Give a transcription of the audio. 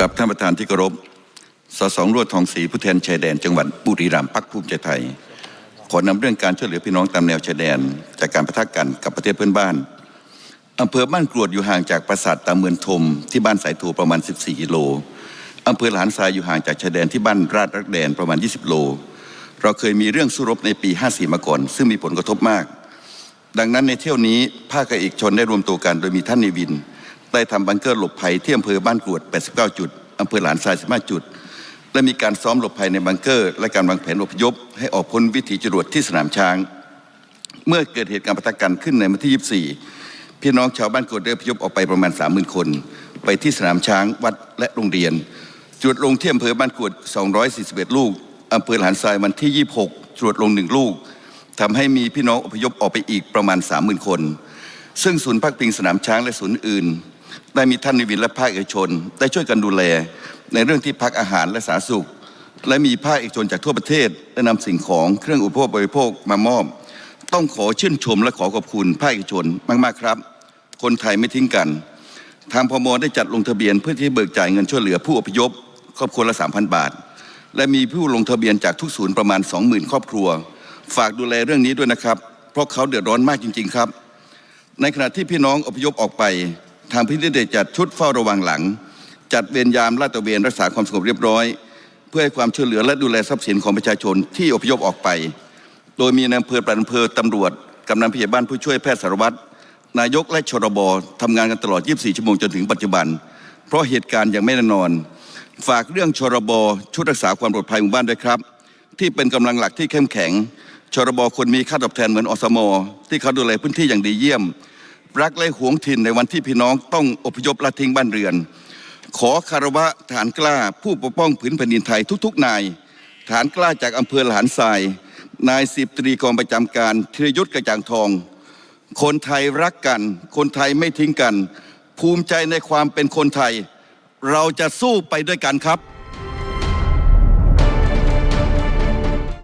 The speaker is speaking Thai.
กับท่านประธานที่เคารพสสองรวดทองศรีผู้แทนชายแดนจังหวัดบุรีรัมย์พักภูมิใจไทย ขอนำเรื่องการช่วยเหลือพี่น้องตามแนวชายแดน จากการประทะกันกับประเทศเพื่อนบ้านอำเภอบ้านกรวดอยู่ห่างจากปราสาทตาเมือนทมที่บ้านสายถูประมาณ 14 กิโลอำเภอหลานทรายอยู่ห่างจากชายแดนที่บ้านราชรักแดนประมาณ 20 โล เราเคยมีเรื่องสู้รบในปี 54 มาก่อน ซึ่งมีผลกระทบมาก ดังนั้นในเที่ยวนี้ภาคเอกชนได้รวมตัวกันโดยมีท่านเนวิน ได้ทำบังเกอร์หลบภัยที่อำเภอบ้านกรวด 89 จุดอำเภอหลานทราย 15 จุด และมีการซ้อมหลบภัยในบังเกอร์ และการวางแผนอพยพ ให้ออกพ้นวิถีจรวดที่สนามช้าง เมื่อเกิดเหตุการณ์ปะทะกันขึ้นในวันที่ 24 พี่น้องชาวบ้านกรวดได้อพยพออกไปประมาณ 30,000 คน ไปที่สนามช้างวัดและโรงเรียน จุดลงที่อำเภอบ้านกรวด 241 ลูกอำเภอหลานทรายวันที่ 26 ตรวจลงหนึ่งลูกทำให้มีพี่น้องอพยพออกไปอีกประมาณ 30,000 คน ซึ่งศูนย์พักพิงสนามช้างและศูนย์อื่น ได้มีท่านนิวินและภาคเอกชน ได้ช่วยกันดูแล ในเรื่องที่พักอาหารและสาธารณสุข และมีภาคเอกชนจากทั่วประเทศได้นำสิ่งของเครื่องอุปโภคบริโภคมามอบ ต้องขอชื่นชมและขอขอบคุณภาคเอกชนมากๆครับ คนไทยไม่ทิ้งกัน ทางพมได้จัดลงทะเบียนเพื่อที่เบิกจ่ายเงินช่วยเหลือผู้อพยพครอบครัวละ3,000 บาท และมีผู้ลงทะเบียนจากทุกศูนย์ประมาณ 20,000 ครอบครัว ฝากดูแลเรื่องนี้ด้วยนะครับ เพราะเขาเดือดร้อนมากจริง ๆ ครับ ในขณะที่พี่น้องอพยพออกไป ทางพิธีได้จัดชุดเฝ้าระวังหลัง จัดเวรยามลาดตระเวนรักษาความสงบเรียบร้อย เพื่อให้ความช่วยเหลือและดูแลทรัพย์สินของประชาชนที่อพยพออกไป โดยมีนายอำเภอปลัดอำเภอตำรวจกำนันผู้ใหญ่บ้านผู้ช่วยแพทย์สารวัตรนายกและชรบทำงานกันตลอด 24 ชั่วโมงจนถึงปัจจุบัน เพราะเหตุการณ์ยังไม่แน่นอน ฝากเรื่องชรบชุดรักษาความปลอดภัยหมู่บ้านด้วยครับ ที่เป็นกำลังหลักที่เข้มแข็งชรบควรมีค่าตอบแทนเหมือนอสม ที่เขาดูแลพื้นที่อย่างดีเยี่ยม รักและหวงถิ่นในวันที่พี่น้องต้องอพยพละทิ้งบ้านเรือน ขอคารวะฐานกล้าผู้ปกป้องผืนแผ่นดินไทยทุกๆ นายฐานกล้าจากอำเภอหลานทราย นายสิบตรีกองประจำการธีรยุทธกระจ่างทอง คนไทยรักกัน คนไทยไม่ทิ้งกัน ภูมิใจในความเป็นคนไทย เราจะสู้ไปด้วยกันครับ